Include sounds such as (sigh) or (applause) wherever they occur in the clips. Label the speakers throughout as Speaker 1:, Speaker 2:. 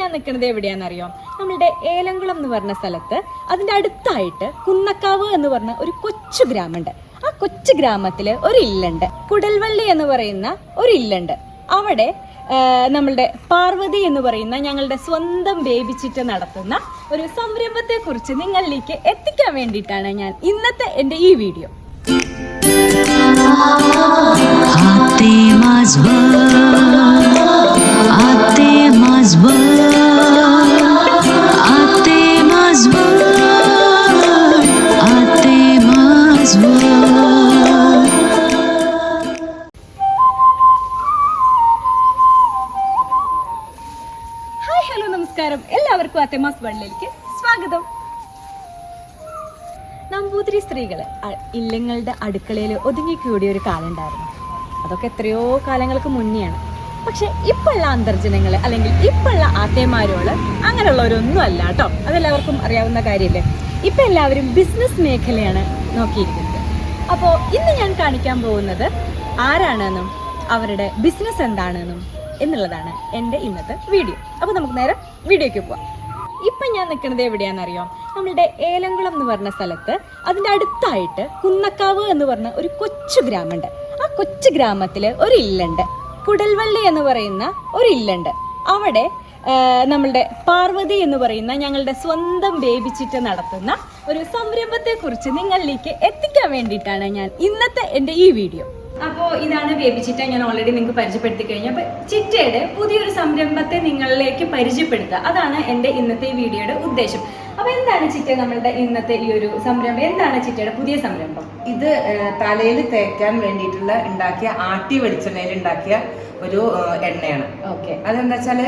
Speaker 1: ഞാൻ നിൽക്കുന്നത് എവിടെയാണെന്നറിയോ? നമ്മളുടെ ഏലംകുളം എന്ന് പറഞ്ഞ സ്ഥലത്ത്. അതിന്റെ അടുത്തായിട്ട് കുന്നക്കാവ് എന്ന് പറഞ്ഞ ഒരു കൊച്ചു ഗ്രാമമുണ്ട്. ആ കൊച്ചു ഗ്രാമത്തിൽ ഒരു ഇല്ലുണ്ട്. കുടൽവള്ളി എന്ന് പറയുന്ന ഒരു ഇല്ലുണ്ട്. അവിടെ നമ്മളുടെ പാർവതി എന്ന് പറയുന്ന ഞങ്ങളുടെ സ്വന്തം ബേബിച്ചിട്ട് നടത്തുന്ന ഒരു സംരംഭത്തെക്കുറിച്ച് നിങ്ങളിലേക്ക് എത്തിക്കാൻ വേണ്ടിയിട്ടാണ് ഞാൻ ഇന്നത്തെ എന്റെ ഈ വീഡിയോ.
Speaker 2: ആ Ate
Speaker 1: അത്തമാസ് സ്വാഗതം. നമ്പൂതിരി സ്ത്രീകൾ ഇല്ലങ്ങളുടെ അടുക്കളയിൽ ഒതുങ്ങി കൂടിയ ഒരു കാലം ഉണ്ടായിരുന്നു. അതൊക്കെ എത്രയോ കാലങ്ങൾക്ക് മുന്നെയാണ്. പക്ഷെ ഇപ്പോഴുള്ള അന്തർജനങ്ങൾ അല്ലെങ്കിൽ ഇപ്പോഴുള്ള ആത്തേമാരോൾ അങ്ങനെയുള്ളവരൊന്നും അല്ല കേട്ടോ. അതെല്ലാവർക്കും അറിയാവുന്ന കാര്യമല്ലേ ഇപ്പം എല്ലാവരും ബിസിനസ് മേഖലയാണ് നോക്കിയിരിക്കുന്നത്. അപ്പോൾ ഇന്ന് ഞാൻ കാണിക്കാൻ പോകുന്നത് ആരാണെന്നും അവരുടെ ബിസിനസ് എന്താണെന്നും എന്നുള്ളതാണ് എന്റെ ഇന്നത്തെ വീഡിയോ അപ്പോൾ നമുക്ക് നേരെ വീഡിയോയ്ക്ക് പോവാം. ഇപ്പം ഞാൻ നിൽക്കുന്നത് എവിടെയാണെന്നറിയോ? നമ്മളുടെ ഏലംകുളം എന്ന് പറഞ്ഞ സ്ഥലത്ത്. അതിന്റെ അടുത്തായിട്ട് കുന്നക്കാവ് എന്ന് പറഞ്ഞ ഒരു കൊച്ചു ഗ്രാമമുണ്ട്. ആ കൊച്ചു ഗ്രാമത്തിൽ ഒരു ഇല്ലുണ്ട്. കുടൽവള്ളി എന്ന് പറയുന്ന ഒരു ഇല്ലുണ്ട്. അവിടെ നമ്മളുടെ പാർവതി എന്ന് പറയുന്ന ഞങ്ങളുടെ സ്വന്തം ബേബിച്ചിട്ട് നടത്തുന്ന ഒരു സംരംഭത്തെ കുറിച്ച് നിങ്ങളിലേക്ക് എത്തിക്കാൻ വേണ്ടിയിട്ടാണ് ഞാൻ ഇന്നത്തെ എന്റെ ഈ വീഡിയോ. അപ്പോൾ ഇതാണ് ബേബി ചിറ്റ ഞാൻ ഓൾറെഡി നിങ്ങൾക്ക് പരിചയപ്പെടുത്തി കഴിഞ്ഞു. അപ്പോൾ ചിറ്റയുടെ പുതിയൊരു സംരംഭത്തെ നിങ്ങളിലേക്ക് പരിചയപ്പെടുത്തുക. അതാണ് എന്റെ ഇന്നത്തെ വീഡിയോയുടെ ഉദ്ദേശം. അപ്പോൾ എന്താണ് ചിറ്റ നമ്മളുടെ ഇന്നത്തെ ഈ ഒരു സംരംഭം? എന്താണ് ചിറ്റയുടെ പുതിയ സംരംഭം?
Speaker 3: ഇത് തലയിൽ തേക്കാൻ വേണ്ടിയിട്ടുള്ള ഉണ്ടാക്കിയ ആട്ടി വെളിച്ചെണ്ണയിൽ ഉണ്ടാക്കിയ ഒരു എണ്ണയാണ്.
Speaker 1: ഓക്കെ.
Speaker 3: അതെന്താ വെച്ചാൽ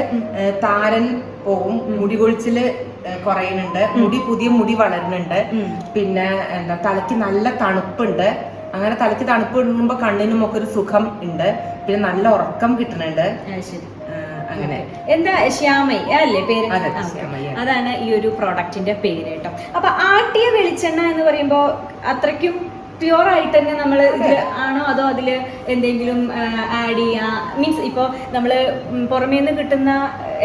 Speaker 3: താരൻ പോവും മുടി കൊഴിച്ചിൽ കുറയുന്നുണ്ട്. മുടി പുതിയ മുടി വളരുന്നുണ്ട്. പിന്നെ എന്താ തലയ്ക്ക് നല്ല തണുപ്പുണ്ട്. അങ്ങനെ തലയ്ക്ക് തണുപ്പ് ഇടുമ്പോ കണ്ണിനും ഒക്കെ ഒരു സുഖം ഉണ്ട്. പിന്നെ നല്ല ഉറക്കം കിട്ടുന്നുണ്ട്. അങ്ങനെ.
Speaker 1: എന്താ ശ്യാമൈ? അല്ലേ പേര്. അതാണ് ഈ ഒരു പ്രോഡക്റ്റിന്റെ പേര് കേട്ടോ. അപ്പൊ ആട്ടിയ വെളിച്ചെണ്ണ എന്ന് പറയുമ്പോ അത്രയ്ക്കും പ്യുവർ ആയിട്ട് തന്നെ നമ്മൾ ഇതിൽ ആണോ അതോ അതിൽ എന്തെങ്കിലും ആഡ് ചെയ്യുക മീൻസ് ഇപ്പോൾ നമ്മൾ പുറമേ നിന്ന് കിട്ടുന്ന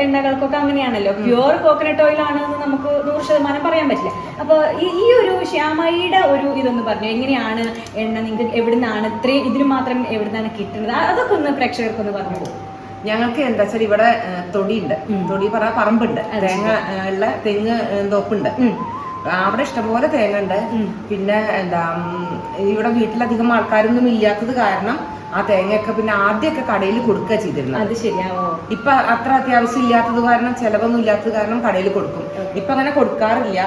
Speaker 1: എണ്ണകൾക്കൊക്കെ അങ്ങനെയാണല്ലോ. പ്യുവർ കോക്കനട്ട് ഓയിൽ ആണെന്ന് നമുക്ക് നൂറ് ശതമാനം പറയാൻ പറ്റില്ല. അപ്പോൾ ഈ ഒരു ശ്യാമയുടെ ഒരു ഇതൊന്ന് പറഞ്ഞു. എങ്ങനെയാണ് എണ്ണ നിങ്ങൾക്ക് എവിടുന്നാണ് ഇത്രയും ഇതിന് മാത്രം എവിടുന്നാണ് കിട്ടുന്നത്? അതൊക്കെ ഒന്ന് പ്രേക്ഷകർക്കൊന്ന് പറഞ്ഞു
Speaker 3: ഞങ്ങൾക്ക് എന്താ വെച്ചാൽ ഇവിടെ തൊടിയുണ്ട്. തൊടി പറ പറമ്പുണ്ട്. തേങ്ങ ഉള്ള തെങ്ങ് തോപ്പുണ്ട്. അവിടെ ഇഷ്ടംപോലെ തേങ്ങ ഉണ്ട്. പിന്നെ എന്താ ഇവിടെ വീട്ടിലധികം ആൾക്കാരൊന്നും ഇല്ലാത്തത് കാരണം ആ തേങ്ങയൊക്കെ പിന്നെ ആദ്യമൊക്കെ കടയിൽ കൊടുക്കുക ചെയ്തിരുന്നത്.
Speaker 1: അത് ശരിയാവോ?
Speaker 3: ഇപ്പൊ അത്ര അത്യാവശ്യം ഇല്ലാത്തത് കാരണം ചെലവൊന്നും ഇല്ലാത്തത് കാരണം കടയിൽ കൊടുക്കും. ഇപ്പൊ അങ്ങനെ കൊടുക്കാറില്ല.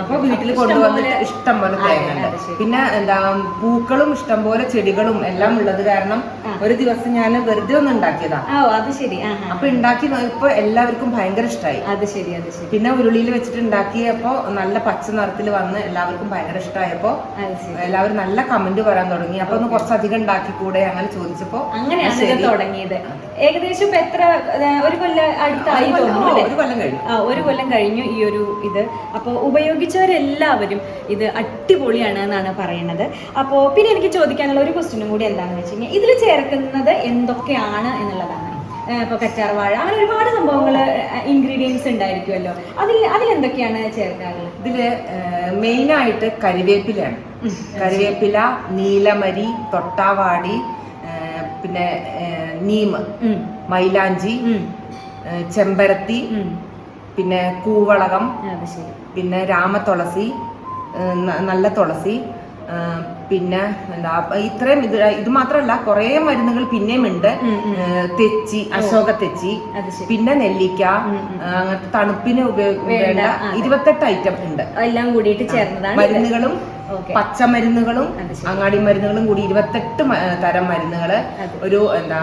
Speaker 3: അപ്പൊ വീട്ടിൽ കൊണ്ടുവന്നിട്ട് ഇഷ്ടം പോലെ തേങ്ങ പിന്നെ എന്താ പൂക്കളും ഇഷ്ടം പോലെ ചെടികളും എല്ലാം ഉള്ളത് കാരണം ഒരു ദിവസം ഞാൻ വെറുതെ ഒന്ന് ഉണ്ടാക്കിയതാ.
Speaker 1: അത് ശരി.
Speaker 3: അപ്പൊ ഉണ്ടാക്കി ഇപ്പൊ എല്ലാവർക്കും ഭയങ്കര ഇഷ്ടമായി
Speaker 1: അത് ശരി അത് ശരി.
Speaker 3: പിന്നെ ഉരുളിയിൽ വെച്ചിട്ട് ഉണ്ടാക്കിയപ്പോ നല്ല പച്ച നിറത്തിൽ വന്ന് എല്ലാവർക്കും ഭയങ്കര ഇഷ്ടമായപ്പോ എല്ലാവരും നല്ല കമന്റ് പറയാൻ തുടങ്ങി. അപ്പൊ ഒന്ന് കുറച്ചധികം ഉണ്ടാക്കി കൂടെ അങ്ങനെ ചോദിച്ചപ്പോ
Speaker 1: അങ്ങനെയാണ് തുടങ്ങിയത്. ഏകദേശം ഇപ്പൊ എത്ര ഒരു കൊല്ലം അടുത്തായി തോന്നുന്നു
Speaker 3: ഒരു കൊല്ലം കഴിഞ്ഞു.
Speaker 1: ആ ഒരു കൊല്ലം കഴിഞ്ഞു ഈ ഒരു ഇത്. അപ്പോൾ ഉപയോഗിച്ചവരെല്ലാവരും ഇത് അടിപൊളിയാണ് എന്നാണ് പറയുന്നത് അപ്പോൾ പിന്നെ എനിക്ക് ചോദിക്കാനുള്ള ഒരു ക്വസ്റ്റ്യനും കൂടി എന്താണെന്ന് വെച്ച് കഴിഞ്ഞാൽ ഇതിൽ ചേർക്കുന്നത് എന്തൊക്കെയാണ് എന്നുള്ളതാണ്. ഇപ്പോൾ കറ്റാർവാഴ അങ്ങനെ ഒരുപാട് സംഭവങ്ങൾ ഇൻഗ്രീഡിയൻസ് ഉണ്ടായിരിക്കുമല്ലോ. അതിൽ എന്തൊക്കെയാണ് ചേർക്കാറുള്ളത്?
Speaker 3: ഇതിൽ മെയിനായിട്ട് കരിവേപ്പിലയാണ്. കരിവേപ്പില നീലമരി തൊട്ടാവാടി പിന്നെ നീമ് നീം മൈലാഞ്ചി ചെമ്പരത്തി പിന്നെ കൂവളകം പിന്നെ രാമതുളസി നല്ല തുളസി പിന്നെ എന്താ ഇത്രയും ഇത് ഇത് മാത്രമല്ല കുറേ മരുന്നുകൾ പിന്നെയും ഉണ്ട്. തെച്ചി അശോക തെച്ചി പിന്നെ നെല്ലിക്ക അങ്ങനത്തെ തണുപ്പിന് ഉപയോഗിക്കേണ്ട ഇരുപത്തെട്ട് ഐറ്റം ഉണ്ട്.
Speaker 1: എല്ലാം കൂടിയിട്ട് ചേർന്നതാണ്
Speaker 3: മരുന്നുകളും പച്ചമരുന്നുകളും അങ്ങാടി മരുന്നുകളും കൂടി ഇരുപത്തെട്ട് തരം
Speaker 1: മരുന്നുകൾ
Speaker 3: ഒരു എന്താ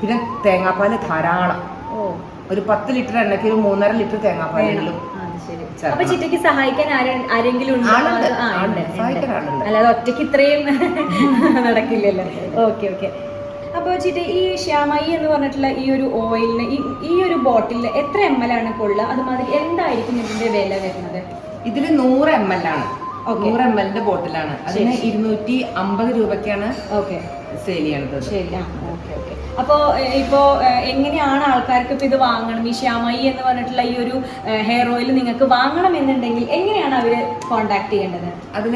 Speaker 3: പിന്നെ തേങ്ങാപ്പാൽ ധാരാളം. ഒരു പത്ത് ലിറ്റർ എണ്ണയ്ക്ക് ഒരു മൂന്നര ലിറ്റർ തേങ്ങാപ്പാലും.
Speaker 1: അപ്പൊ ചിറ്റയ്ക്ക് സഹായിക്കാൻ ആരെങ്കിലും. അല്ലാതെ ഒറ്റയ്ക്ക് ഇത്രയും (laughs) നടക്കില്ലല്ലോ. Okay okay. അപ്പോൾ ചിറ്റ ഈ ശ്യാമായി എന്ന് പറഞ്ഞിട്ടുള്ള ഈ ഒരു ഓയിലിന് ഈ ഒരു ബോട്ടിലിൽ എത്ര എം എൽ ആണ് കൊള്ളുക? അതുമാതിരി എന്തായിരിക്കും ഇതിന്റെ വില വരുന്നത്?
Speaker 3: ഇതിൽ നൂറ് എം എൽ ആണ്. നൂറ് എം എല്ലിന്റെ ബോട്ടിലാണ്. അതിന് ഇരുന്നൂറ്റി അമ്പത് രൂപയ്ക്കാണ്
Speaker 1: ഓക്കെ
Speaker 3: സെയിൽ ചെയ്യണത്
Speaker 1: ശരി. ഇപ്പോ ഓക്കെ ഓക്കെ അപ്പോൾ ഇപ്പോ എങ്ങനെയാണ് ആൾക്കാർക്ക് ഇപ്പൊ ഇത് വാങ്ങണം? ഈ ശ്യാമായി എന്ന് പറഞ്ഞിട്ടുള്ള ഈ ഒരു ഹെയർ ഓയിൽ നിങ്ങൾക്ക് വാങ്ങണം എന്നുണ്ടെങ്കിൽ എങ്ങനെയാണ് അവർ കോൺടാക്ട് ചെയ്യേണ്ടത്?
Speaker 3: അതിൽ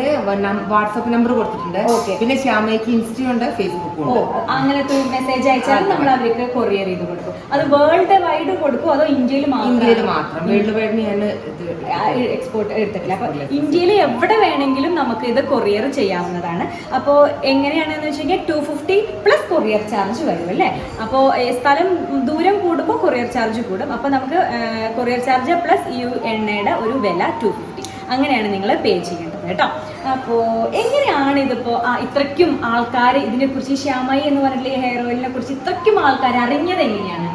Speaker 3: വാട്സപ്പ് നമ്പർ കൊടുത്തിട്ടുണ്ട്.
Speaker 1: ഓക്കെ
Speaker 3: പിന്നെ ശ്യാമയ്ക്ക് ഇൻസ്റ്റയും ഉണ്ട് ഫേസ്ബുക്കും
Speaker 1: അങ്ങനത്തെ മെസ്സേജ് അയച്ചാൽ നമ്മൾ അവർക്ക് കൊറിയർ ചെയ്ത് കൊടുക്കും. അത് വേൾഡ് വൈഡ് കൊടുക്കും അതോ ഇന്ത്യയിൽ മാത്രം?
Speaker 3: ഇന്ത്യയിൽ
Speaker 1: മാത്രം.
Speaker 3: വേൾഡ് വൈഡ് ഞാൻ
Speaker 1: എക്സ്പോർട്ട് എടുത്തിട്ടില്ല. അപ്പൊ ഇന്ത്യയിൽ എവിടെ വേണമെങ്കിലും നമുക്ക് ഇത് കൊറിയർ ചെയ്യാവുന്നതാണ്. അപ്പോൾ എങ്ങനെയാണെന്ന് വെച്ച് കഴിഞ്ഞാൽ two fifty plus courier charge വരും അല്ലേ? അപ്പോൾ സ്ഥലം ദൂരം കൂടുമ്പോൾ കൊറിയർ ചാർജ് കൂടും. അപ്പോൾ നമുക്ക് കൊറിയർ ചാർജ് പ്ലസ് ഈ എണ്ണയുടെ ഒരു വില ടു ഫിഫ്റ്റി അങ്ങനെയാണ് നിങ്ങൾ പേ ചെയ്യേണ്ടത് കേട്ടോ. അപ്പോൾ എങ്ങനെയാണ് ഇതിപ്പോൾ ഇത്രയ്ക്കും ആൾക്കാർ ഇതിനെക്കുറിച്ച് ശ്യാമായി എന്ന് ഈ ഹെയർ ഓയിലിനെ കുറിച്ച് ഇത്രയ്ക്കും ആൾക്കാർ അറിഞ്ഞത് എങ്ങനെയാണ്?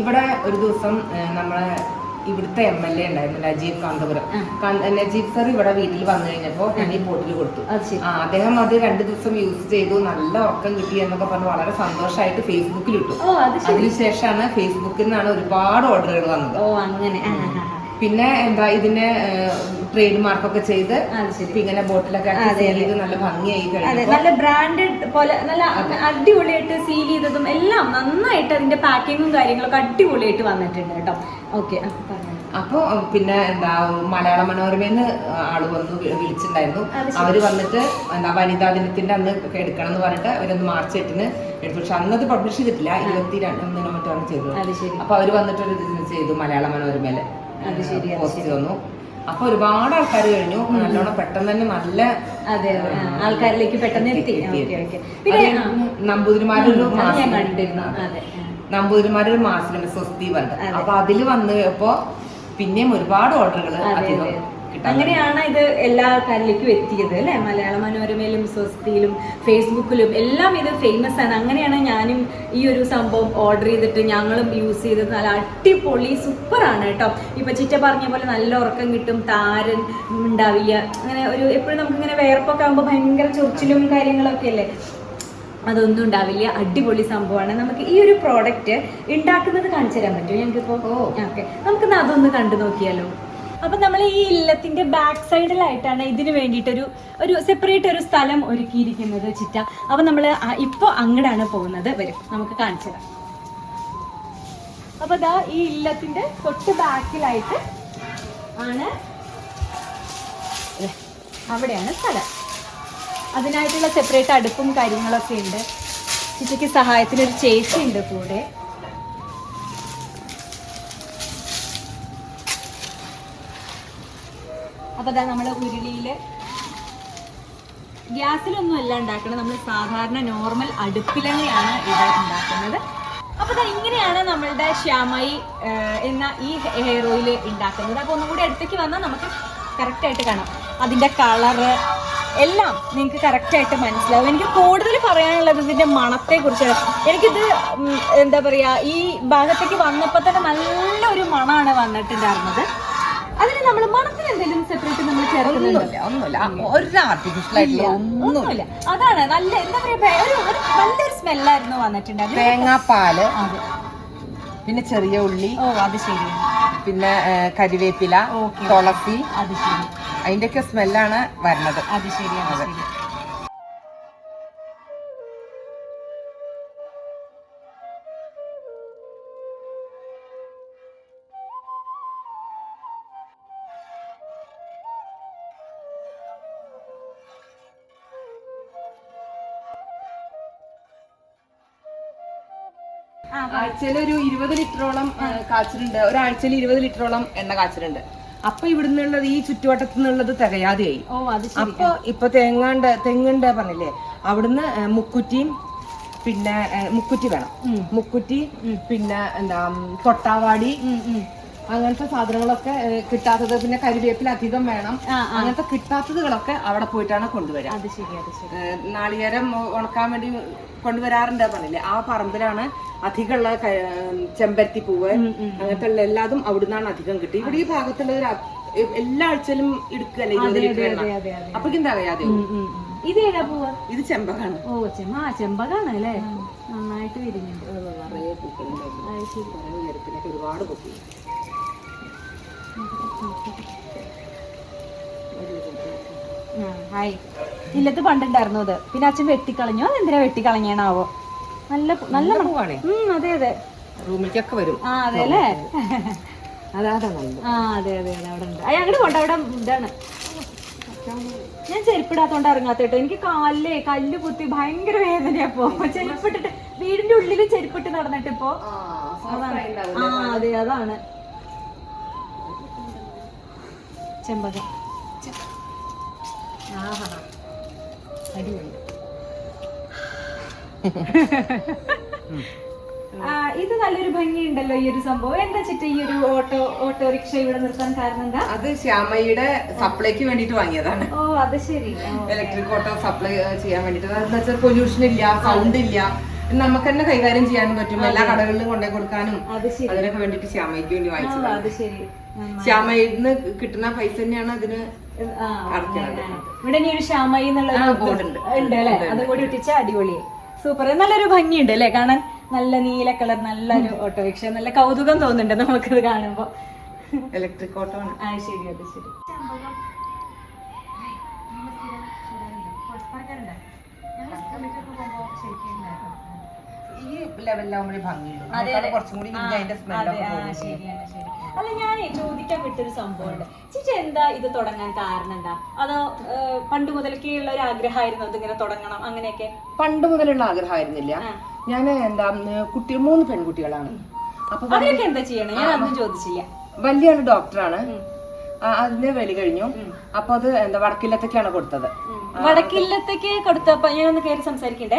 Speaker 3: ഇവിടെ ഒരു ദിവസം നമ്മളെ ഇവിടുത്തെ എം എൽ എ ഉണ്ടായിരുന്നു നജീബ് കാന്തപുരം. നജീബ് സർ ഇവിടെ വീട്ടിൽ വന്നു കഴിഞ്ഞപ്പോൾ ഞാൻ ഈ ബോട്ടിൽ കൊടുത്തു. അദ്ദേഹം അത് രണ്ടു ദിവസം യൂസ് ചെയ്തു നല്ല ഉറക്കം കിട്ടി എന്നൊക്കെ പറഞ്ഞ് വളരെ സന്തോഷമായിട്ട് ഫേസ്ബുക്കിൽ ഇട്ടു. അതിനുശേഷമാണ് ഫേസ്ബുക്കിൽ നിന്നാണ് ഒരുപാട് ഓർഡറുകൾ വന്നത്.
Speaker 1: ഓ അങ്ങനെ.
Speaker 3: പിന്നെ എന്താ ഇതിനെ ട്രേഡ് മാർക്കൊക്കെ ചെയ്ത് ഇങ്ങനെ ബോട്ടിലൊക്കെ നല്ല ഭംഗിയായി
Speaker 1: നല്ല ബ്രാൻഡഡ് പോലെ നല്ല അടിപൊളിയായിട്ട് സീൽ ചെയ്തതും എല്ലാം നന്നായിട്ട് അതിന്റെ പാക്കിങ്ങും കാര്യങ്ങളൊക്കെ അടിപൊളിയായിട്ട് വന്നിട്ടുണ്ട് കേട്ടോ. ഓക്കെ
Speaker 3: അപ്പൊ പിന്നെ എന്താ മലയാള മനോരമയിൽ ആൾ വന്ന് വിളിച്ചിണ്ടായിരുന്നു വിളിച്ചിട്ടുണ്ടായിരുന്നു. അവർ വന്നിട്ട് എന്താ വനിതാ ദിനത്തിന്റെ അന്ന് എടുക്കണം എന്ന് പറഞ്ഞിട്ട് അവരൊന്ന് മാർച്ച് എട്ടിന് എടുത്തു. പക്ഷെ അന്നത് പബ്ലിഷ് ചെയ്തിട്ടില്ല. ഇരുപത്തി രണ്ടിനോ മറ്റോ ആണ് ചെയ്തത് അപ്പൊ അവർ വന്നിട്ട് ഒരു ഇത് ചെയ്തു മലയാള
Speaker 1: മനോരമയിൽ.
Speaker 3: പോസ്റ്റ് വന്നു. അപ്പൊ ഒരുപാട് ആൾക്കാർ കഴിഞ്ഞു. നല്ലോണം പെട്ടെന്ന് തന്നെ നല്ല
Speaker 1: അതെ. ആൾക്കാരിലേക്ക് പെട്ടെന്ന് എത്തി. പിന്നെ
Speaker 3: നമ്പൂതിരിമാരൊരു മാസം
Speaker 1: കണ്ടിരുന്നു.
Speaker 3: നമ്പൂതിരിമാരൊരു സ്വസ്തി
Speaker 1: അതെ.
Speaker 3: അപ്പൊ അതിൽ വന്നപ്പോ പിന്നെയും ഒരുപാട് ഓർഡറുകൾ അധികം.
Speaker 1: അങ്ങനെയാണ് ഇത് എല്ലാ ആൾക്കാരിലേക്കും എത്തിയത് അല്ലെ? മലയാള മനോരമയിലും സ്വസ്തിയിലും ഫേസ്ബുക്കിലും എല്ലാം ഇത് ഫേമസ് ആണ്. അങ്ങനെയാണ് ഞാനും ഈ ഒരു സംഭവം ഓർഡർ ചെയ്തിട്ട് ഞങ്ങളും യൂസ് ചെയ്തത്. നല്ല അടിപൊളി സൂപ്പറാണ് കേട്ടോ. ഇപ്പൊ ചിറ്റ പറഞ്ഞ പോലെ നല്ല ഉറക്കം കിട്ടും താരൻ ഉണ്ടാവില്ല. അങ്ങനെ ഒരു എപ്പോഴും നമുക്ക് നമുക്കിങ്ങനെ വേർപ്പൊക്കെ ആകുമ്പോൾ ഭയങ്കര ചൊറിച്ചിലും കാര്യങ്ങളൊക്കെ അല്ലേ? അതൊന്നും ഉണ്ടാവില്ല. അടിപൊളി സംഭവമാണ്. നമുക്ക് ഈ ഒരു പ്രോഡക്റ്റ് ഉണ്ടാക്കുന്നത് കാണിച്ചു തരാൻ പറ്റുമോ? ഞങ്ങൾക്കിപ്പോൾ. ഓക്കെ നമുക്കിന്ന് അതൊന്ന് കണ്ടു നോക്കിയാലോ? അപ്പൊ നമ്മൾ ഈ ഇല്ലത്തിന്റെ ബാക്ക് സൈഡിലായിട്ടാണ് ഇതിന് വേണ്ടിയിട്ടൊരു ഒരു സെപ്പറേറ്റ് ഒരു സ്ഥലം ഒരുക്കിയിരിക്കുന്നത് ചിറ്റ. അപ്പൊ നമ്മൾ ഇപ്പോൾ അങ്ങടാണ് പോകുന്നത്. വരും. നമുക്ക് കാണിച്ചു തരാം. അപ്പൊ ദാ ഈ ഇല്ലത്തിന്റെ തൊട്ട് ബാക്കിലായിട്ട് ആണ് അവിടെയാണ് സ്ഥലം. അതിനായിട്ടുള്ള സെപ്പറേറ്റ് അടുപ്പും കാര്യങ്ങളൊക്കെ ഉണ്ട്. ചിറ്റയ്ക്ക് സഹായത്തിനൊരു ചേച്ചി ഉണ്ട് കൂടെ. അപ്പൊ അതാ നമ്മൾ ഉരുളിയിൽ ഗ്യാസിലൊന്നും അല്ല ഉണ്ടാക്കുന്നത് നമ്മൾ സാധാരണ നോർമൽ അടുപ്പിലങ്ങനെയാണ് ഇത് ഉണ്ടാക്കുന്നത്. അപ്പൊ അതാ ഇങ്ങനെയാണ് നമ്മളുടെ ശ്യാമായി എന്ന ഈ ഹെയർ ഓയിൽ ഉണ്ടാക്കുന്നത്. അപ്പൊ ഒന്നും കൂടി അടുത്തേക്ക് വന്നാൽ നമുക്ക് കറക്റ്റ് ആയിട്ട് കാണാം. അതിന്റെ കളറ് എല്ലാം നിങ്ങൾക്ക് കറക്റ്റായിട്ട് മനസ്സിലാവും. എനിക്ക് കൂടുതൽ പറയാനുള്ളത് ഇതിന്റെ മണത്തെ കുറിച്ചാണ്. എനിക്കിത് എന്താ പറയാ ഈ ഭാഗത്തേക്ക് വന്നപ്പോൾ തന്നെ നല്ലൊരു മണമാണ് വന്നിട്ടുണ്ടായിരുന്നത്. അതിന് നമ്മൾ മണത്തിന് എന്തെങ്കിലും സെപ്പറേറ്റ് നമ്മൾ ചേർക്കുന്നുണ്ടോ
Speaker 3: ഒന്നുമില്ല ഒരു ആർട്ടിഫിഷ്യൽ ആയിട്ടുള്ള
Speaker 1: ഒന്നുമില്ല. അതാണ് നല്ല എന്താ പറയാ ഒരു നല്ലൊരു സ്മെല്ലായിരുന്നു വന്നിട്ടുണ്ടായിരുന്നു തേങ്ങാപ്പാൽ
Speaker 3: പിന്നെ ചെറിയ ഉള്ളി
Speaker 1: ഓ അത് ശരിയാണ്
Speaker 3: പിന്നെ കരിവേപ്പില. തുളസി
Speaker 1: അത് ശരി.
Speaker 3: അതിന്റെയൊക്കെ സ്മെല്ലാണ് വരുന്നത്.
Speaker 1: അത്. ശരി.
Speaker 3: ആഴ്ചയിൽ ഒരു ഇരുപത് ലിറ്ററോളം കാച്ചിലുണ്ട്. ഒരാഴ്ചയിൽ ഇരുപത് ലിറ്ററോളം എണ്ണ കാച്ചിലുണ്ട്. അപ്പൊ ഇവിടുന്നുള്ളത് ഈ ചുറ്റുവട്ടത്തു നിന്നുള്ളത് തികയാതെയായി. അപ്പൊ ഇപ്പൊ തേങ്ങാണ്ട് തെങ്ങുണ്ട് പറഞ്ഞില്ലേ? അവിടുന്ന് മുക്കുറ്റിയും പിന്നെ മുക്കുറ്റി വേണം. മുക്കുറ്റി പിന്നെ എന്താ തൊട്ടാവാടി. അങ്ങനത്തെ സാധനങ്ങളൊക്കെ കിട്ടാത്തത് പിന്നെ കരിവേപ്പില അധികം വേണം. അങ്ങനത്തെ കിട്ടാത്തതുകളൊക്കെ അവിടെ പോയിട്ടാണ് കൊണ്ടുവരാം.
Speaker 1: അത് ശരി അത് ശരി.
Speaker 3: നാളികേരം ഉണക്കാൻ വേണ്ടി കൊണ്ടുവരാറുണ്ട് പറഞ്ഞില്ലേ? ആ പറമ്പിലാണ് അധികമുള്ള ചെമ്പരത്തി പൂവ്. അങ്ങനത്തെ ഉള്ള എല്ലാതും അവിടുന്നാണ് അധികം കിട്ടി. ഇവിടെ ഈ ഭാഗത്തുള്ള എല്ലാ ആഴ്ചയിലും
Speaker 1: എടുക്കുക.
Speaker 3: അപ്പൊ എന്താ അറിയാതെ.
Speaker 1: ഇത് ഏതാ പൂവ്?
Speaker 3: ഇത് ചെമ്പകാണ്.
Speaker 1: ഓ ചെമ്മ ആ ചെമ്പകാണ് അല്ലേ? നന്നായിട്ട്
Speaker 3: ഉയരത്തിലൊക്കെ ഒരുപാട്
Speaker 1: ആ, ഹായ്. ഇല്ലത്ത് പണ്ടുണ്ടായിരുന്നു അത്. പിന്നെ അച്ഛൻ വെട്ടിക്കളഞ്ഞു. അത് എന്തിനാ വെട്ടിക്കളഞ്ഞേണാവോ നല്ല നല്ല. അതെ അതെ.
Speaker 3: റൂമിലേക്കൊക്കെ വരും.
Speaker 1: ആ അതെ അല്ലേ? ആ അതെ അതെ അവിടെ ഉണ്ട്. അയ്യ അങ്ങോട്ട് പോണ്ട. അവിടെ ഇതാണ്. ഞാൻ ചെരുപ്പിടാത്തോണ്ട് ഇറങ്ങാത്ത കേട്ടോ എനിക്ക് കാലിലെ കല്ല് കുത്തി ഭയങ്കര വേദനയപ്പോ ചെരുപ്പിട്ടിട്ട് വീടിന്റെ ഉള്ളിൽ ചെരുപ്പിട്ട് നടന്നിട്ടിപ്പോ. അതാണ്. ആ അതെ അതാണ്. ചെമ്പകം. ആഹാ. അടിപൊളി. ആ, ഇത് നല്ലൊരു ഭംഗിയുണ്ടല്ലോ ഈ ഒരു സംഭവം. എന്താ ചിറ്റ ഈ ഒരു ഓട്ടോ ഓട്ടോറിക്ഷ ഇവിടെ നിർത്താൻ കാരണം എന്താ?
Speaker 3: അത് ശ്യാമയുടെ സപ്ലൈക്ക് വേണ്ടിട്ട് വാങ്ങിയതാണ്.
Speaker 1: ഓ അത് ശരി.
Speaker 3: ഇലക്ട്രിക് ഓട്ടോ സപ്ലൈ ചെയ്യാൻ വേണ്ടിട്ട് പൊല്യൂഷൻ ഇല്ല സൗണ്ട് ഇല്ല. നമുക്ക് തന്നെ കൈകാര്യം ചെയ്യാനും പറ്റും. എല്ലാ കടകളിലും കൊണ്ടേ കൊടുക്കാനും അതിനൊക്കെ വേണ്ടിട്ട് ശ്യാമയ്ക്ക് വേണ്ടി വാങ്ങിച്ചത് ശ്യാമയിന്ന് കിട്ടുന്ന പൈസ തന്നെയാണ് അതിന്.
Speaker 1: ഇവിടെ ഇനി ഒരു ശ്യാമായി എന്നുള്ള
Speaker 3: ആ,
Speaker 1: ഒരു
Speaker 3: board ഉണ്ട്.
Speaker 1: ഉണ്ട് അല്ലേ? അതും കൂടി ഒട്ടിച്ച അടിപൊളി. സൂപ്പർ. നല്ലൊരു ഭംഗിയുണ്ട് അല്ലേ? കാണാൻ നല്ല നീല കളർ നല്ലൊരു ഓട്ടോറിക്ഷ. നല്ല കൗതുകം തോന്നുന്നുണ്ട് നമുക്കത് കാണുമ്പോ.
Speaker 3: ഇലക്ട്രിക് ഓട്ടോ ആണ്.
Speaker 1: ആ ശരി അത് ശരി.
Speaker 3: ലെവലിലാവുമ്പോഴേ ഭംഗിയുള്ളൂ. കുറച്ചും കൂടി അതിന്റെ
Speaker 1: അതെ
Speaker 3: സ്മെല്ലൊക്കെ
Speaker 1: ശരിയാണ് ശരി അല്ല ഞാൻ ചോദിക്കാൻ വിട്ടൊരു സംഭവമുണ്ട്. ചേച്ചി എന്താ ഇത് തുടങ്ങാൻ കാരണം എന്താ? അതോ പണ്ട് മുതൽക്കേ ഉള്ള ഒരു ആഗ്രഹമായിരുന്നു ഇതിങ്ങനെ തുടങ്ങണം അങ്ങനെയൊക്കെ?
Speaker 3: പണ്ട് മുതലുള്ള ആഗ്രഹമായിരുന്നില്ല. ഞാൻ എന്താ കുട്ടി മൂന്ന് പെൺകുട്ടികളാണ്. അപ്പൊ
Speaker 1: അവരൊക്കെ എന്താ ചെയ്യണം? ഞാൻ അന്ന് ചോദിച്ചില്ല.
Speaker 3: വലിയ ഡോക്ടറാണ് അതിന്റെ വെളി കഴിഞ്ഞു. അപ്പൊ അത് എന്താ വടക്കില്ലത്തേക്കാണ് കൊടുത്തത്.
Speaker 1: വടക്കില്ലത്തേക്ക് കൊടുത്തപ്പോ ഞാൻ ഒന്ന് കയറി സംസാരിക്കണ്ടേ?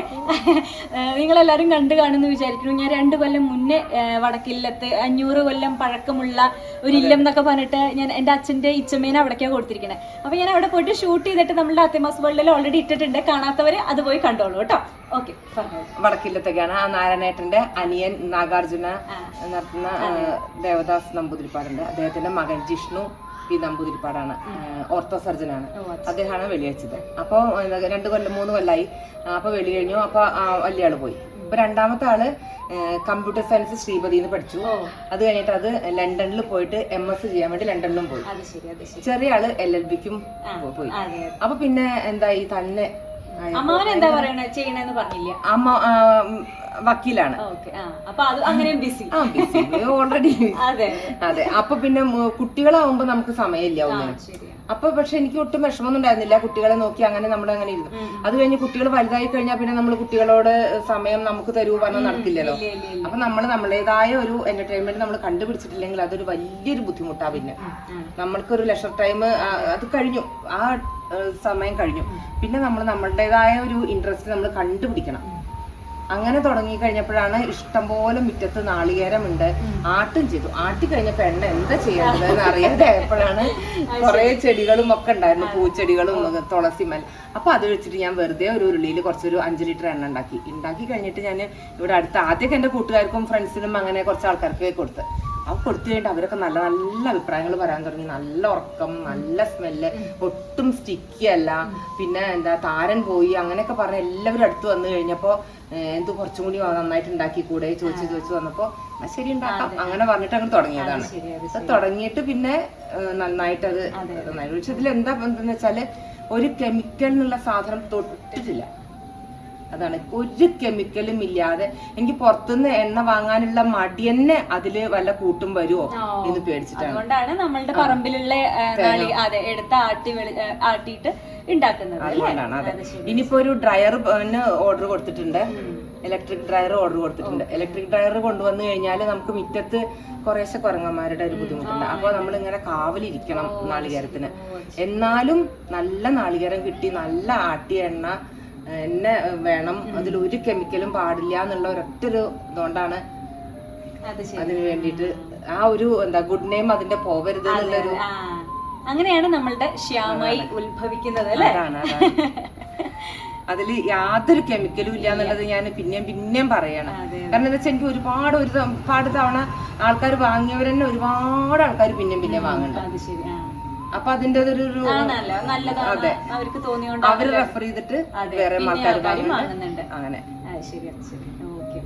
Speaker 1: നിങ്ങൾ എല്ലാവരും കണ്ടു കാണുന്നു വിചാരിക്കുന്നു. ഞാൻ രണ്ട് കൊല്ലം മുന്നേ വടക്കില്ലത്ത് അഞ്ഞൂറ് കൊല്ലം പഴക്കമുള്ള ഒരു ഇല്ലം എന്നൊക്കെ പറഞ്ഞിട്ട് ഞാൻ എന്റെ അച്ഛന്റെ ഇച്ചമ്മേനെ അവിടേക്കാണ് കൊടുത്തിരിക്കണേ. അപ്പൊ ഞാൻ അവിടെ പോയിട്ട് ഷൂട്ട് ചെയ്തിട്ട് നമ്മുടെ അത്തിമാസ് വേൾഡിൽ ഓൾറെഡി ഇട്ടിട്ടുണ്ട്. കാണാത്തവര് അത് പോയി കണ്ടോളൂ കേട്ടോ. ഓക്കെ
Speaker 3: വടക്കില്ലത്തേക്കാണ് ആ നാരായണേട്ടന്റെ അനിയൻ നാഗാർജുന നടത്തുന്ന ദേവദാസ് നമ്പൂതിരിപ്പാടുണ്ട്. അദ്ദേഹത്തിന്റെ മകൻ ജിഷ്ണു പി നമ്പൂതിരിപ്പാടാണ് ഓർത്തോ സർജനാണ് അദ്ദേഹമാണ് വെളിയച്ചത് അപ്പോൾ രണ്ട് കൊല്ലം മൂന്ന് കൊല്ലായി. അപ്പോൾ വെളി കഴിഞ്ഞു. അപ്പോൾ വലിയ ആൾ പോയി. അപ്പോൾ രണ്ടാമത്തെ ആൾ കമ്പ്യൂട്ടർ സയൻസ് ശ്രീപതിന്ന് പഠിച്ചു. അത് കഴിഞ്ഞിട്ട് അത് ലണ്ടനിൽ പോയിട്ട് എം എസ് ചെയ്യാൻ വേണ്ടി ലണ്ടനിലും പോയി. ചെറിയ ആൾ എൽ എൽ ബിക്കും പോയി. അപ്പൊ പിന്നെ എന്തായി തന്നെ
Speaker 1: അമ്മാവൻ എന്താ പറയണ? ചെയ്യണെന്ന് പറഞ്ഞില്ല?
Speaker 3: അമ്മ വക്കീലാണ്. ഓൾറെഡി (laughs)
Speaker 1: അതെ
Speaker 3: അപ്പൊ പിന്നെ കുട്ടികളാവുമ്പോ നമുക്ക് സമയമില്ല ഒന്നിനും.
Speaker 1: ശരിയാണ്
Speaker 3: അപ്പൊ പക്ഷെ എനിക്ക് ഒട്ടും വിഷമമൊന്നും ഉണ്ടായിരുന്നില്ല. കുട്ടികളെ നോക്കി അങ്ങനെ നമ്മൾ അങ്ങനെ ഇരുന്നു. അത് കഴിഞ്ഞ് കുട്ടികൾ വലുതായി കഴിഞ്ഞാൽ പിന്നെ നമ്മൾ കുട്ടികളോട് സമയം നമുക്ക് തരൂ പറഞ്ഞാൽ നടക്കില്ലല്ലോ അപ്പൊ നമ്മൾ നമ്മളേതായ ഒരു എന്റർടൈൻമെന്റ് നമ്മൾ കണ്ടുപിടിച്ചിട്ടില്ലെങ്കിൽ അതൊരു വലിയൊരു ബുദ്ധിമുട്ടാ പിന്നെ. നമ്മൾക്കൊരു ലെഷർ ടൈം അത് കഴിഞ്ഞു. ആ സമയം കഴിഞ്ഞു. പിന്നെ നമ്മൾ നമ്മളുടേതായ ഒരു ഇൻട്രസ്റ്റ് നമ്മൾ കണ്ടുപിടിക്കണം. അങ്ങനെ തുടങ്ങി കഴിഞ്ഞപ്പോഴാണ് ഇഷ്ടംപോലെ മുറ്റത്ത് നാളികേരമുണ്ട്. ആട്ടും ചെയ്തു. ആട്ടി കഴിഞ്ഞപ്പോ എണ്ണ എന്താ ചെയ്യേണ്ടത് എന്ന് അറിയാതെ ആയപ്പോഴാണ് കുറെ ചെടികളും ഒക്കെ ഉണ്ടായിരുന്നു. പൂച്ചെടികളും തുളസിമൽ അപ്പൊ അത് വെച്ചിട്ട് ഞാൻ വെറുതെ ഒരു ഉരുളിയിൽ കുറച്ചൊരു അഞ്ച് ലിറ്റർ എണ്ണ ഉണ്ടാക്കി. ഉണ്ടാക്കി കഴിഞ്ഞിട്ട് ഞാൻ ഇവിടെ അടുത്ത് ആദ്യമൊക്കെ എന്റെ കൂട്ടുകാർക്കും ഫ്രണ്ട്സിനും അങ്ങനെ കുറച്ച് ആൾക്കാർക്ക് കൊടുത്ത്. അത് കൊടുത്തു കഴിഞ്ഞിട്ട് അവരൊക്കെ നല്ല നല്ല അഭിപ്രായങ്ങൾ പറയാൻ തുടങ്ങി. നല്ല ഉറക്കം നല്ല സ്മെല്ല് ഒട്ടും സ്റ്റിക്കി അല്ല. പിന്നെ എന്താ താരൻ പോയി അങ്ങനെയൊക്കെ പറഞ്ഞ എല്ലാവരും അടുത്ത് വന്നു കഴിഞ്ഞപ്പോ എന്തോ കുറച്ചും കൂടി നന്നായിട്ട് ഉണ്ടാക്കി കൂടെ ചോദിച്ചു ചോദിച്ചു വന്നപ്പോ ശരി ഉണ്ടാക്കാം. അങ്ങനെ പറഞ്ഞിട്ട് അങ്ങ് തുടങ്ങിയതാണ്. തുടങ്ങിയിട്ട് പിന്നെ നന്നായിട്ട് അത് നന്നായി. പക്ഷെ ഇതിൽ എന്താ എന്താന്ന് വെച്ചാൽ ഒരു കെമിക്കൽ എന്നുള്ള സാധനം തൊട്ടിട്ടില്ല. അതാണ്. ഒരു കെമിക്കലും ഇല്ലാതെ എനിക്ക് പുറത്തുനിന്ന് എണ്ണ വാങ്ങാനുള്ള മടി തന്നെ അതിൽ വല്ല കൂട്ടും വരുമോ എന്ന് പേടിച്ചിട്ടാണ്.
Speaker 1: അതുകൊണ്ടാണ് നമ്മളുടെ പറമ്പിലുള്ള അതെ എടുത്ത ആട്ടി ആട്ടിയിട്ട് ഉണ്ടാക്കുന്നത് അല്ലേ?
Speaker 3: അതുകൊണ്ടാണ് അതെ. ഇനിയിപ്പോ ഒരു ഡ്രയർ ഓർഡർ കൊടുത്തിട്ടുണ്ട്. ഇലക്ട്രിക് ഡ്രയർ ഓർഡർ കൊടുത്തിട്ടുണ്ട്. ഇലക്ട്രിക് ഡ്രയർ കൊണ്ടുവന്നു കഴിഞ്ഞാൽ നമുക്ക് മുറ്റത്ത് കുറേശ്ശെ കുരങ്ങന്മാരുടെ ഒരു ബുദ്ധിമുട്ടുണ്ട്. അപ്പോൾ നമ്മൾ ഇങ്ങനെ കാവലിരിക്കണം നാളികേരത്തിന്. എന്നാലും നല്ല നാളികേരം കിട്ടി നല്ല ആട്ടിയ എണ്ണ എന്നെ വേണം. അതിൽ ഒരു കെമിക്കലും പാടില്ല എന്നുള്ള ഒരൊറ്റ ഒരു ഇതുകൊണ്ടാണ്
Speaker 1: അത്
Speaker 3: അതിന് വേണ്ടിയിട്ട് ആ ഒരു എന്താ ഗുഡ് നെയിം അതിന്റെ പോവരുത് എന്നുള്ളൊരു
Speaker 1: അങ്ങനെയാണ് നമ്മളുടെ ശ്യാമായി ഉത്ഭവിക്കുന്നത് അല്ലേ?
Speaker 3: അതിൽ യാതൊരു കെമിക്കലും ഇല്ല എന്നുള്ളത് ഞാൻ പിന്നെയും പിന്നെയും പറയണം. കാരണം എന്താ വെച്ചാൽ എനിക്ക് ഒരുപാട് ഒരു ഒരുപാട് തവണ ആൾക്കാർ വാങ്ങിയവർ തന്നെ ഒരുപാട് ആൾക്കാർ പിന്നെയും പിന്നെ വാങ്ങുന്നുണ്ട്.
Speaker 1: ആ
Speaker 3: അപ്പൊ അതിന്റെ ഒരു
Speaker 1: അവർക്ക് തോന്നിയോണ്ട്
Speaker 3: അവർ റെഫർ ചെയ്തിട്ട് വേറെ ആൾക്കാർ വാങ്ങുന്നുണ്ട്. അങ്ങനെ.
Speaker 1: അത് ശരി അത് ശരി. ഓക്കെ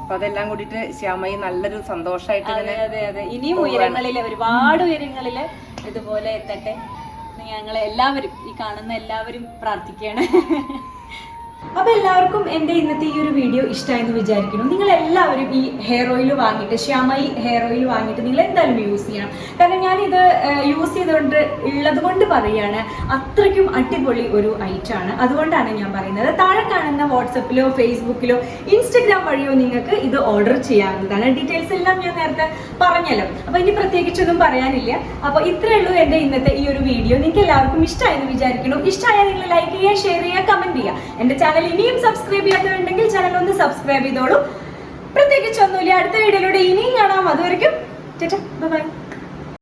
Speaker 3: അപ്പൊ അതെല്ലാം കൂടിയിട്ട് ശ്യാമയി നല്ലൊരു സന്തോഷമായിട്ട്
Speaker 1: അതെ അതെ അതെ. ഇനിയും ഉയരങ്ങളിൽ ഒരുപാട് ഉയരങ്ങളിൽ ഇതുപോലെ എത്തട്ടെ. ഞങ്ങൾ എല്ലാവരും ഈ കാണുന്ന എല്ലാവരും പ്രാർത്ഥിക്കുകയാണ്. അപ്പൊ എല്ലാവർക്കും എന്റെ ഇന്നത്തെ ഈ ഒരു വീഡിയോ ഇഷ്ടമായെന്ന് വിചാരിക്കുന്നു. നിങ്ങൾ എല്ലാവരും ഈ ഹെയർ ഓയിൽ വാങ്ങിയിട്ട് ശ്യാമൈ ഹെയർ ഓയിൽ വാങ്ങിയിട്ട് നിങ്ങൾ എന്തായാലും യൂസ് ചെയ്യണം. കാരണം ഞാനിത് യൂസ് ചെയ്തുകൊണ്ട് ഉള്ളത് കൊണ്ട് പറയുകയാണ് അത്രയ്ക്കും അടിപൊളി ഒരു ഐറ്റം ആണ്. അതുകൊണ്ടാണ് ഞാൻ പറയുന്നത്. താഴെ കാണുന്ന വാട്സപ്പിലോ ഫേസ്ബുക്കിലോ ഇൻസ്റ്റഗ്രാം വഴിയോ നിങ്ങൾക്ക് ഇത് ഓർഡർ ചെയ്യാവുന്നതാണ്. ഡീറ്റെയിൽസ് എല്ലാം ഞാൻ നേരത്തെ പറഞ്ഞല്ലോ. അപ്പൊ ഇനി പ്രത്യേകിച്ചൊന്നും പറയാനില്ല. അപ്പൊ ഇത്രയേ ഉള്ളൂ എന്റെ ഇന്നത്തെ ഈ ഒരു വീഡിയോ. നിങ്ങൾക്ക് എല്ലാവർക്കും ഇഷ്ടമായെന്ന് വിചാരിക്കുന്നു. ഇഷ്ടമായാൽ നിങ്ങൾ ലൈക്ക് ചെയ്യുക ഷെയർ ചെയ്യുക കമന്റ് ചെയ്യുക. എന്റെ ചാനൽ ഇനിയും സബ്സ്ക്രൈബ് ചെയ്യാത്തവരുണ്ടെങ്കിൽ ചാനൽ ഒന്ന് സബ്സ്ക്രൈബ് ചെയ്തോളൂ. പ്രത്യേകിച്ചൊന്നുമില്ല അടുത്ത വീഡിയോയിലൂടെ ഇനിയും കാണാം. അതുവരെയ്ക്കും ബൈ.